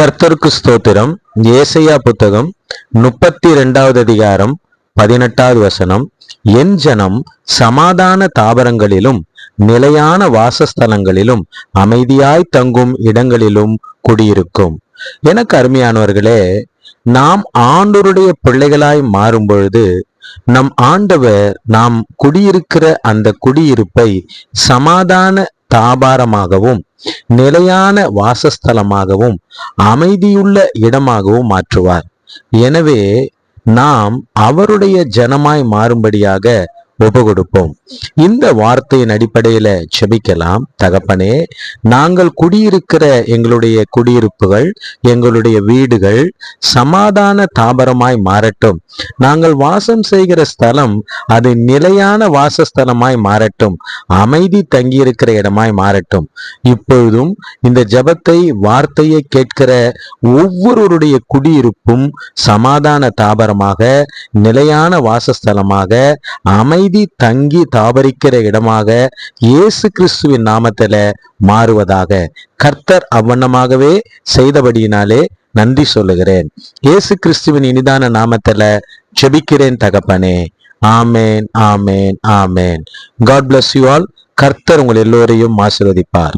கர்த்தருக்கு ஸ்தோத்திரம். ஏசையா புத்தகம் முப்பத்தி இரண்டாவது அதிகாரம் பதினெட்டாவது வசனம். என் ஜனம் சமாதான தாவரங்களிலும் நிலையான வாசஸ்தலங்களிலும் அமைதியாய் தங்கும் இடங்களிலும் குடியிருக்கும். எனக்கு அருமையானவர்களே நாம் ஆண்டோருடைய பிள்ளைகளாய் மாறும் பொழுது நம் ஆண்டவர் நாம் குடியிருக்கிற அந்த குடியிருப்பை சமாதான தாபாரமாகவும் நிலையான வாசஸ்தலமாகவும் அமைதியுள்ள இடமாகவும் மாற்றுவார். எனவே நாம் அவருடைய ஜனமாய் மாறும்படியாக ஒப்பு கொடுப்போம் இந்த வார்த்தையின் அடிப்படையில செபிக்கலாம். தகப்பனே நாங்கள் குடியிருக்கிற எங்களுடைய குடியிருப்புகள் எங்களுடைய வீடுகள் சமாதான தாபரமாய் மாறட்டும். நாங்கள் வாசம் செய்கிற ஸ்தலம் அது நிலையான வாசஸ்தலமாய் மாறட்டும். அமைதி தங்கியிருக்கிற இடமாய் மாறட்டும். இப்பொழுதும் இந்த ஜபத்தை வார்த்தையை கேட்கிற ஒவ்வொருவருடைய குடியிருப்பும் சமாதான தாபரமாக நிலையான வாசஸ்தலமாக அமைதி தங்கி தாபரிக்கிற இடமாக இயேசு கிறிஸ்துவின் நாமத்தில மாறுவதாக கர்த்தர் அவ்வண்ணமாகவே செய்தபடியினாலே நன்றி சொல்லுகிறேன். இயேசு கிறிஸ்துவின் இனிதான நாமத்தில ஜெபிக்கிறேன் தகப்பனே. Amen amen amen. God bless you all கர்த்தர் உங்கள் எல்லோரையும் ஆசிர்வதிப்பார்.